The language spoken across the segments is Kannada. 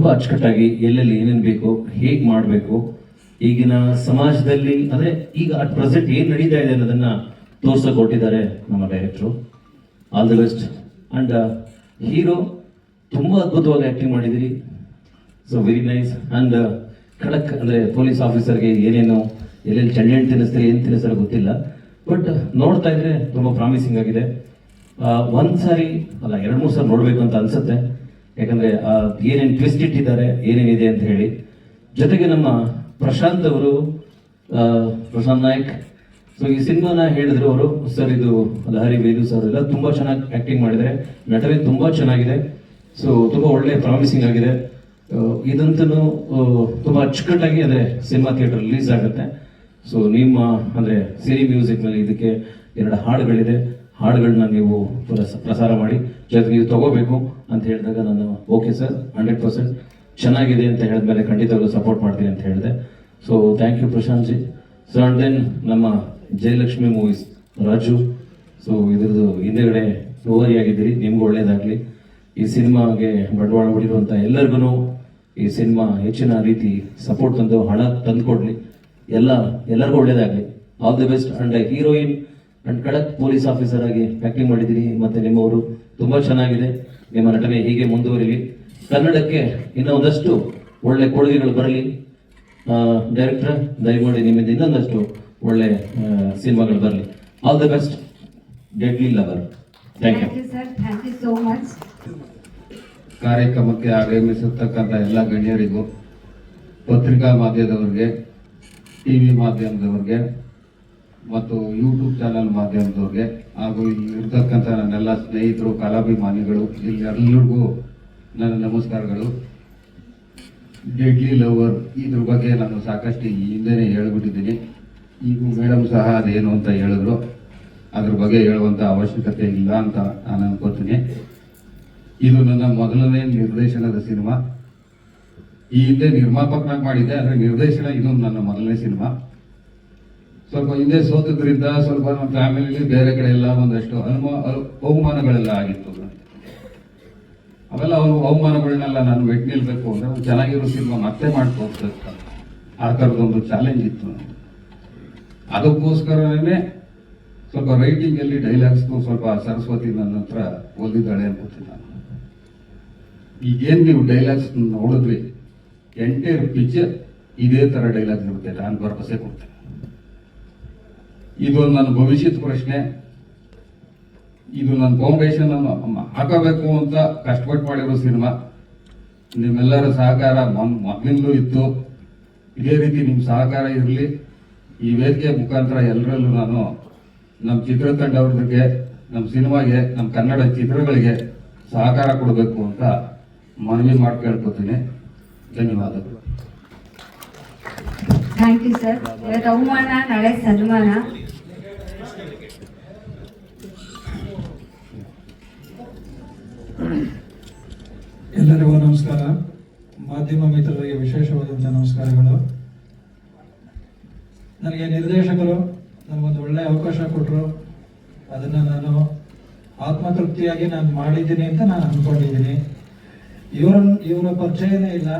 ತುಂಬ ಅಚ್ಚುಕಟ್ಟಾಗಿ ಎಲ್ಲೆಲ್ಲಿ ಏನೇನು ಬೇಕು ಹೇಗೆ ಮಾಡಬೇಕು ಈಗಿನ ಸಮಾಜದಲ್ಲಿ, ಅಂದರೆ ಈಗ ಅಟ್ ಪ್ರೆಸೆಂಟ್ ಏನು ನಡೀತಾ ಇದೆ ಅನ್ನೋದನ್ನ ತೋರ್ಸಕ್ಕೆ ಕೊಟ್ಟಿದ್ದಾರೆ ನಮ್ಮ ಡೈರೆಕ್ಟ್ರು all the best and hero ತುಂಬ ಅದ್ಭುತವಾಗಿ ಆ್ಯಕ್ಟಿಂಗ್ ಮಾಡಿದ್ದೀರಿ. ಸೊ ವೆರಿ ನೈಸ್ ಆ್ಯಂಡ್ ಖಡಕ್, ಅಂದರೆ ಪೊಲೀಸ್ ಆಫೀಸರ್ಗೆ ಏನೇನು, ಎಲ್ಲೆಲ್ಲಿ ಚಳ್ಳೆಣ್ಣು ತಿನ್ನಿಸ್ತಾರೆ, ಏನು ತಿನ್ನಿಸ್ತಾರೆ ಗೊತ್ತಿಲ್ಲ. ಬಟ್ ನೋಡ್ತಾ ಇದ್ರೆ ತುಂಬ ಪ್ರಾಮಿಸಿಂಗ್ ಆಗಿದೆ. ಒಂದು ಸಾರಿ ಅಲ್ಲ, ಎರಡು ಮೂರು ಸಾರಿ ನೋಡಬೇಕು ಅಂತ ಅನ್ಸುತ್ತೆ. ಯಾಕಂದರೆ ಏನೇನು ಟ್ವಿಸ್ಟ್ ಇಟ್ಟಿದ್ದಾರೆ, ಏನೇನಿದೆ ಅಂತ ಹೇಳಿ. ಜೊತೆಗೆ ನಮ್ಮ ಪ್ರಶಾಂತ್ ಅವರು ಪ್ರಶಾಂತ್ ನಾಯಕ್. ಸೊ ಈ ಸಿನಿಮಾನ ಹೇಳಿದ್ರು ಅವರು, ಸರ್, ಇದು ಲಹರಿ ವೇಲು ಸರ್ ಎಲ್ಲ ತುಂಬ ಚೆನ್ನಾಗಿ ಆ್ಯಕ್ಟಿಂಗ್ ಮಾಡಿದ್ದಾರೆ. ನಟನೆ ತುಂಬ ಚೆನ್ನಾಗಿದೆ. ಸೊ ತುಂಬ ಒಳ್ಳೆ ಪ್ರಾಮಿಸಿಂಗ್ ಆಗಿದೆ. ಇದಂತೂ ತುಂಬ ಅಚ್ಚುಕಟ್ಟಾಗಿ ಅಂದರೆ ಸಿನಿಮಾ ಥಿಯೇಟರ್ ರಿಲೀಸ್ ಆಗುತ್ತೆ. ಸೊ ನಿಮ್ಮ, ಅಂದರೆ ಸಿರಿ ಮ್ಯೂಸಿಕ್ನಲ್ಲಿ ಇದಕ್ಕೆ ಎರಡು ಹಾಡುಗಳಿದೆ. ಹಾಡುಗಳನ್ನ ನೀವು ಪ್ರಸ- ಪ್ರಸಾರ ಮಾಡಿ. ಜೊತೆಗೆ ನೀವು ತಗೋಬೇಕು. ಅಂತ ಹೇಳಿದಾಗ ನಾನು ಓಕೆ ಸರ್ ಹಂಡ್ರೆಡ್ ಪರ್ಸೆಂಟ್ ಚೆನ್ನಾಗಿದೆ ಅಂತ ಹೇಳಿದ್ಮೇಲೆ ಖಂಡಿತವಾಗ್ಲೂ ಸಪೋರ್ಟ್ ಮಾಡ್ತೀನಿ ಅಂತ ಹೇಳಿದೆ. So thank you Prashanth ji so and then ನಮ್ಮ ಜಯಲಕ್ಷ್ಮಿ ಮೂವೀಸ್ ರಾಜು. ಸೊ ಇದ್ರದ್ದು ಹಿಂದೆಗಡೆ ಓವರಿ ಆಗಿದ್ದೀರಿ, ನಿಮ್ಗೂ ಒಳ್ಳೇದಾಗಲಿ. ಈ ಸಿನಿಮಾಗೆ ಬಂಡವಾಳ ಹೊಡಿರುವಂಥ ಎಲ್ಲರಿಗೂ ಈ ಸಿನಿಮಾ ಹೆಚ್ಚಿನ ರೀತಿ ಸಪೋರ್ಟ್ ತಂದು, ಹಣ ತಂದು ಕೊಡಲಿ. ಎಲ್ಲ, ಎಲ್ಲರಿಗೂ ಒಳ್ಳೇದಾಗಲಿ. All the best and heroine and ಖಡಕ್ ಪೊಲೀಸ್ ಆಫೀಸರ್ ಆಗಿ ಆ್ಯಕ್ಟಿಂಗ್ ಮಾಡಿದ್ದೀರಿ. ಮತ್ತು ನಿಮ್ಮವರು ತುಂಬ ಚೆನ್ನಾಗಿದೆ. ನಿಮ್ಮ ನಟನೆ ಹೀಗೆ ಮುಂದುವರಿಲಿ. ಕನ್ನಡಕ್ಕೆ ಇನ್ನೂ ಒಂದಷ್ಟು ಒಳ್ಳೆ ಕೊಡುಗೆಗಳು ಬರಲಿ. ಡೈರೆಕ್ಟರ್ ದಯಮಾಡಿ ನಿಮ್ಮಿಂದ ಇನ್ನೊಂದಷ್ಟು ಒಳ್ಳೆ ಸಿನಿಮಾಗಳು ಬರಲಿ. All the best deadly lover thank you thank you so much. ಕಾರ್ಯಕ್ರಮಕ್ಕೆ ಆಗಮಿಸಿರ್ತಕ್ಕಂಥ ಎಲ್ಲ ಗಣ್ಯರಿಗೂ ಪತ್ರಿಕಾ ಮಾಧ್ಯಮದವರಿಗೆ ಟಿ ವಿ ಮಾಧ್ಯಮದವರಿಗೆ ಮತ್ತು ಯೂಟ್ಯೂಬ್ ಚಾನಲ್ ಮಾಧ್ಯಮದವ್ರಿಗೆ ಹಾಗೂ ಇಲ್ಲಿ ಇರ್ತಕ್ಕಂಥ ನನ್ನೆಲ್ಲ ಸ್ನೇಹಿತರು, ಕಲಾಭಿಮಾನಿಗಳು ಇಲ್ಲಿ ಎಲ್ಲರಿಗೂ ನನ್ನ ನಮಸ್ಕಾರಗಳು. ಡೆಡ್ಲಿ ಲವರ್ ಇದ್ರ ಬಗ್ಗೆ ನಾನು ಸಾಕಷ್ಟು ಹಿಂದೆ ಹಿಂದೆನೇ ಹೇಳ್ಬಿಟ್ಟಿದ್ದೀನಿ. ಈಗ ಮೇಡಮ್ ಸಹ ಅದೇನು ಅಂತ ಹೇಳಿದ್ರು. ಅದ್ರ ಬಗ್ಗೆ ಹೇಳುವಂಥ ಅವಶ್ಯಕತೆ ಇಲ್ಲ ಅಂತ ನಾನು ಅನ್ಕೋತೀನಿ. ಇದು ನನ್ನ ಮೊದಲನೇ ನಿರ್ದೇಶನದ ಸಿನಿಮಾ. ಈ ಹಿಂದೆ ನಿರ್ಮಾಪಕನಾಗಿ ಮಾಡಿದ್ದೆ, ಆದರೆ ನಿರ್ದೇಶನ ಇದು ನನ್ನ ಮೊದಲನೇ ಸಿನಿಮಾ. ಸ್ವಲ್ಪ ಹಿಂದೆ ಸೋತದ್ರಿಂದ ಸ್ವಲ್ಪ ನಮ್ಮ ಫ್ಯಾಮಿಲಿಲಿ ಬೇರೆ ಕಡೆ ಎಲ್ಲ ಒಂದಷ್ಟು ಅನುಮ ಅವಮಾನಗಳೆಲ್ಲ ಆಗಿತ್ತು. ಅವೆಲ್ಲ ಅವರು ಅವಮಾನಗಳನ್ನೆಲ್ಲ ನಾನು ವೆಟ್ ನಿಲ್ಬೇಕು ಅಂದ್ರೆ ಚೆನ್ನಾಗಿರೋ ಸಿನಿಮಾ ಮತ್ತೆ ಮಾಡ್ಕೋತ ಆ ಥರದೊಂದು ಚಾಲೆಂಜ್ ಇತ್ತು. ಅದಕ್ಕೋಸ್ಕರನೇ ಸ್ವಲ್ಪ ರೈಟಿಂಗ್ ಅಲ್ಲಿ ಡೈಲಾಗ್ಸ್ ಸ್ವಲ್ಪ ಸರಸ್ವತಿ ನನ್ನ ಹತ್ರ ಓದಿದ್ದಾಳೆ ಅನ್ಕೋತೀನಿ ನಾನು. ಈಗೇನು ನೀವು ಡೈಲಾಗ್ಸ್ ನೋಡಿದ್ರಿ ಎಂಟೈರ್ ಪಿಕ್ಚರ್ ಇದೇ ತರ ಡೈಲಾಗ್ಸ್ ಇರುತ್ತೆ, ನಾನು ಭರವಸೆ ಕೊಡ್ತೇನೆ. ಇದು ನನ್ನ ಭವಿಷ್ಯದ ಪ್ರಶ್ನೆ. ಇದು ನನ್ನ ಫೌಂಡೇಶನ್ ಹಾಕಬೇಕು ಅಂತ ಕಷ್ಟಪಟ್ಟು ಮಾಡಿರೋ ಸಿನಿಮಾ. ನಿಮ್ಮೆಲ್ಲರ ಸಹಕಾರ ಮೊದಲಿಂದಲೂ ಇತ್ತು. ಇದೇ ರೀತಿ ನಿಮ್ಮ ಸಹಕಾರ ಇರಲಿ. ಈ ವೇದಿಕೆ ಮುಖಾಂತರ ಎಲ್ಲರಲ್ಲೂ ನಾನು ನಮ್ಮ ಚಿತ್ರತಂಡವ್ರಿಗೆ ನಮ್ಮ ಸಿನಿಮಾಗೆ ನಮ್ಮ ಕನ್ನಡ ಚಿತ್ರಗಳಿಗೆ ಸಹಕಾರ ಕೊಡಬೇಕು ಅಂತ ಮನವಿ ಮಾಡ್ಕೊಳ್ಕೋತೀನಿ. ಕೇಳ್ಕೊತೀನಿ ಧನ್ಯವಾದಗಳು ಥ್ಯಾಂಕ್ ಯು ಸರ್ ಅವಮಾನ, ನಾಳೆ ಸನ್ಮಾನ. ನಮಸ್ಕಾರ. ಮಾಧ್ಯಮ ಮಿತ್ರರಿಗೆ ವಿಶೇಷವಾದಂಥ ನಮಸ್ಕಾರಗಳು. ನನಗೆ ನಿರ್ದೇಶಕರು ನನಗೊಂದು ಒಳ್ಳೆಯ ಅವಕಾಶ ಕೊಟ್ಟರು ಅದನ್ನು ನಾನು ಆತ್ಮತೃಪ್ತಿಯಾಗಿ ನಾನು ಮಾಡಿದ್ದೀನಿ ಅಂತ ನಾನು ಅಂದ್ಕೊಂಡಿದ್ದೀನಿ ಇವರನ್ನ ಇವರ ಪರಿಚಯನೇ ಇಲ್ಲ.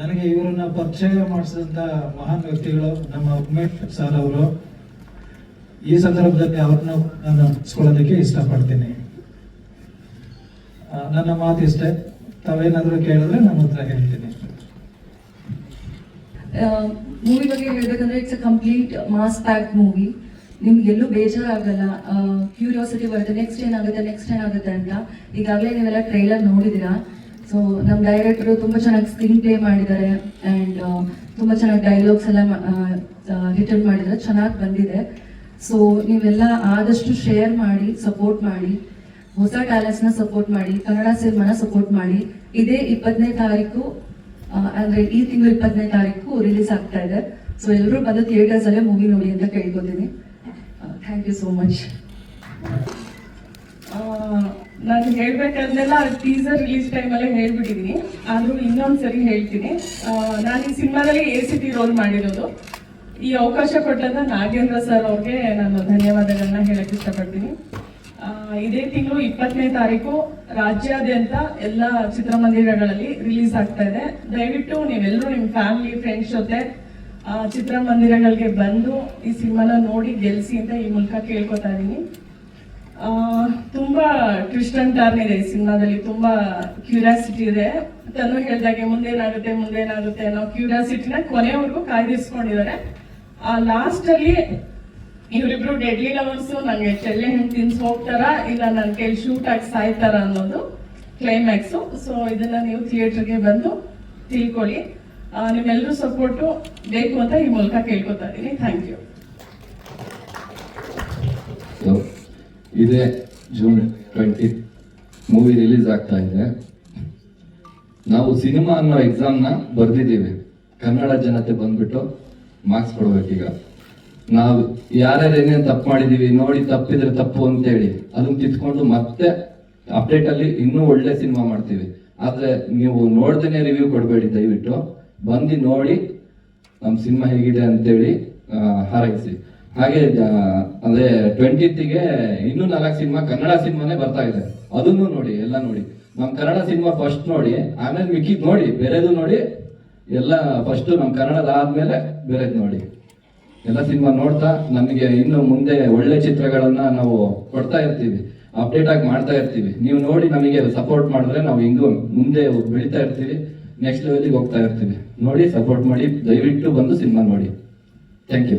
ನನಗೆ ಇವರನ್ನ ಪರಿಚಯ ಮಾಡಿಸಿದಂಥ ಮಹಾನ್ ವ್ಯಕ್ತಿಗಳು ನಮ್ಮ ಉಮೇಶ್ ಸರ್ ಅವರು. ಈ ಸಂದರ್ಭದಲ್ಲಿ ಅವ್ರನ್ನ ನಾನು ಇಷ್ಟಪಡ್ತೀನಿ. ನನ್ನ ಮಾತು ಇಷ್ಟೇ ತಾವೇನಾದರೂ ಕೇಳಿದ್ರೆ ನಾನು ಉತ್ತರ ಹೇಳ್ತೀನಿ. ಮೂವಿ ಬಗ್ಗೆ ಹೇಳ್ಬೇಕಂದ್ರೆ it's a complete mass pack movie ನಿಮ್ಗೆ ಎಲ್ಲೂ ಬೇಜಾರಾಗಲ್ಲ ಕ್ಯೂರಿಯಾಸಿಟಿ ಬರುತ್ತೆ. ನೆಕ್ಸ್ಟ್ ಏನಾಗುತ್ತೆ ನೆಕ್ಸ್ಟ್ ಏನಾಗುತ್ತೆ ಅಂತ. ಈಗಾಗಲೇ ನೀವೆಲ್ಲ ಟ್ರೈಲರ್ ನೋಡಿದ್ದೀರಾ? ಸೊ ನಮ್ಮ ಡೈರೆಕ್ಟರ್ ತುಂಬ ಚೆನ್ನಾಗಿ ಸ್ಕ್ರೀನ್ ಪ್ಲೇ ಮಾಡಿದ್ದಾರೆ ಆ್ಯಂಡ್ ತುಂಬ ಚೆನ್ನಾಗಿ ಡೈಲಾಗ್ಸ್ ಎಲ್ಲ ರಿಟರ್ನ್ ಮಾಡಿದ್ದಾರೆ. ಚೆನ್ನಾಗಿ ಬಂದಿದೆ. ಸೊ ನೀವೆಲ್ಲ ಆದಷ್ಟು ಶೇರ್ ಮಾಡಿ ಸಪೋರ್ಟ್ ಮಾಡಿ. ಹೊಸ ನ ಸಪೋರ್ಟ್ ಮಾಡಿ, ಕನ್ನಡ ಸಿನಿಮಾನ ಸಪೋರ್ಟ್ ಮಾಡಿ, ಇದೇ ಇಪ್ಪತ್ತನೇ ತಾರೀಕು ಅಂದ್ರೆ ಈ ತಿಂಗಳು ಇಪ್ಪತ್ತನೇ ತಾರೀಕು ರಿಲೀಸ್ ಆಗ್ತಾ ಇದೆ. ಸೊ ಎಲ್ಲರೂ ಬಂದು ಥಿಯೇಟರ್ಸ್ ಅಲ್ಲೇ ಮೂವಿ ನೋಡಿ ಅಂತ ಕೇಳ್ಕೊತೀನಿ ಥ್ಯಾಂಕ್ ಯು ಸೋ ಮಚ್ ನಾನು ಹೇಳ್ಬೇಕಂದೆಲ್ಲ ಟೀಸರ್ ರಿಲೀಸ್ ಟೈಮಲ್ಲೇ ಹೇಳ್ಬಿಟ್ಟಿದ್ದೀನಿ. ಆದರೂ ಇನ್ನೊಂದ್ಸರಿ ಹೇಳ್ತೀನಿ. ನಾನು ಈ ಸಿನಿಮಾದಲ್ಲಿ ಎ ಸಿ ಟಿ ರೋಲ್ ಮಾಡಿರೋದು. ಈ ಅವಕಾಶ ಕೊಟ್ಟಂತ ನಾಗೇಂದ್ರ ಸರ್ ಅವ್ರಿಗೆ ನಾನು ಧನ್ಯವಾದಗಳನ್ನ ಹೇಳಕ್ ಇಷ್ಟಪಡ್ತೀನಿ. ಇದೇ ತಿಂಗಳು ಇಪ್ಪತ್ತನೇ ತಾರೀಕು ರಾಜ್ಯಾದ್ಯಂತ ಎಲ್ಲ ಚಿತ್ರಮಂದಿರಗಳಲ್ಲಿ ರಿಲೀಸ್ ಆಗ್ತಾ ಇದೆ. ದಯವಿಟ್ಟು ನೀವೆಲ್ಲರೂ ನಿಮ್ಮ ಫ್ಯಾಮಿಲಿ ಫ್ರೆಂಡ್ಸ್ ಜೊತೆ ಚಿತ್ರಮಂದಿರಗಳಿಗೆ ಬಂದು ಈ ಸಿನಿಮಾನ ನೋಡಿ ಗೆಲ್ಸಿ ಅಂತ ಈ ಮೂಲಕ ಕೇಳ್ಕೊತಾ ಇದ್ದೀನಿ ತುಂಬಾ ಟ್ವಿಸ್ಟ್ ಅಂಡ್ ಟರ್ನ್ ಇದೆ ಈ ಸಿನಿಮಾದಲ್ಲಿ, ತುಂಬಾ ಕ್ಯೂರಿಯಾಸಿಟಿ ಇದೆ. ತನು ಹೇಳ್ದಾಗೆ ಮುಂದೇನಾಗುತ್ತೆ ಮುಂದೇನಾಗುತ್ತೆ ಅನ್ನೋ ಕ್ಯೂರಿಯಾಸಿಟಿನ ಕೊನೆವರೆಗೂ ಕಾಯ್ದಿರಿಸ್ಕೊಂಡಿದ್ದಾರೆ. ಆ ಲಾಸ್ಟ್ ಅಲ್ಲಿ ಇವರಿಬ್ರು ಡೆಡ್ಲಿ ಲವರ್ಸ್ ನಂಗೆ ಚೆಲ್ಲೆ ಹಣ್ಣು ತಿನ್ಸ್ ಹೋಗ್ತಾರ? ಇಲ್ಲ ನನ್ನ ಕೈಲಿ ಶೂಟ್ ಆಗಿ ಸಾಯ್ತಾರ ಅನ್ನೋದು ಕ್ಲೈಮ್ಯಾಕ್ಸ್ ಸೊ ಇದನ್ನ ನೀವು ಥಿಯೇಟರ್ಗೆ ಬಂದು ತಿಳ್ಕೊಳ್ಳಿ. ನಿಮ್ಮೆಲ್ಲರೂ ಸಪೋರ್ಟು ಬೇಕು ಅಂತ ಈ ಮೂಲಕ ಕೇಳ್ಕೊತಾ ಇದ್ದೀನಿ. ಥ್ಯಾಂಕ್ ಯು ಸೊ ಇದೇ ಜೂನ್ ಟ್ವೆಂಟಿ ಮೂವಿ ರಿಲೀಸ್ ಆಗ್ತಾ ಇದೆ. ನಾವು ಸಿನಿಮಾ ಅನ್ನೋ ಎಕ್ಸಾಮ್ನ ಬರೆದಿದ್ದೀವಿ. ಕನ್ನಡ ಜನತೆ ಬಂದ್ಬಿಟ್ಟು ಮಾರ್ಕ್ಸ್ ಕೊಡ್ಬೇಕೀಗ. ನಾವು ಯಾರ್ಯಾರು ಏನೇನು ತಪ್ಪು ಮಾಡಿದೀವಿ, ನೋಡಿ ತಪ್ಪಿದ್ರೆ ತಪ್ಪು ಅಂತೇಳಿ, ಅದನ್ನ ತಿದ್ಕೊಂಡು ಮತ್ತೆ ಅಪ್ಡೇಟ್ ಅಲ್ಲಿ ಇನ್ನೂ ಒಳ್ಳೆ ಸಿನಿಮಾ ಮಾಡ್ತೀವಿ. ಆದ್ರೆ ನೀವು ನೋಡ್ದೇನೆ ರಿವ್ಯೂ ಕೊಡಬೇಡಿ ದಯವಿಟ್ಟು. ಬಂದು ನೋಡಿ ನಮ್ಮ ಸಿನಿಮಾ ಹೇಗಿದೆ ಅಂತೇಳಿ ಹಾರೈಸಿ. ಹಾಗೆ ಅದೇ ಅಂದ್ರೆ ಟ್ವೆಂಟಿತ್ಗೆ ಇನ್ನೂ ನಾಲ್ಕು ಸಿನಿಮಾ ಕನ್ನಡ ಸಿನಿಮಾನೇ ಬರ್ತಾ ಇದೆ. ಅದನ್ನು ನೋಡಿ, ಎಲ್ಲ ನೋಡಿ. ನಮ್ಮ ಕನ್ನಡ ಸಿನಿಮಾ ಫಸ್ಟ್ ನೋಡಿ, ಆಮೇಲೆ ಮಿಕ್ಕಿದ್ ನೋಡಿ, ಬೇರೆದು ನೋಡಿ, ಎಲ್ಲ ಫಸ್ಟ್ ನಮ್ ಕನ್ನಡದ ಆದ್ಮೇಲೆ ಬೇರೆದು ನೋಡಿ. ಎಲ್ಲ ಸಿನಿಮಾ ನೋಡ್ತಾ ನಮಗೆ ಇನ್ನು ಮುಂದೆ ಒಳ್ಳೆ ಚಿತ್ರಗಳನ್ನ ನಾವು ಕೊಡ್ತಾ ಇರ್ತೀವಿ ಅಪ್ಡೇಟ್ ಆಗಿ ಮಾಡ್ತಾ ಇರ್ತೀವಿ. ನೀವು ನೋಡಿ ನಮಗೆ ಸಪೋರ್ಟ್ ಮಾಡಿದ್ರೆ ನಾವು ಹಿಂಗೂ ಮುಂದೆ ಬೆಳಿತಾ ಇರ್ತೀವಿ ನೆಕ್ಸ್ಟ್ ಲೆವೆಲ್ಗೆ ಹೋಗ್ತಾ ಇರ್ತೀವಿ. ನೋಡಿ ಸಪೋರ್ಟ್ ಮಾಡಿ, ದಯವಿಟ್ಟು ಬಂದು ಸಿನಿಮಾ ನೋಡಿ. Thank you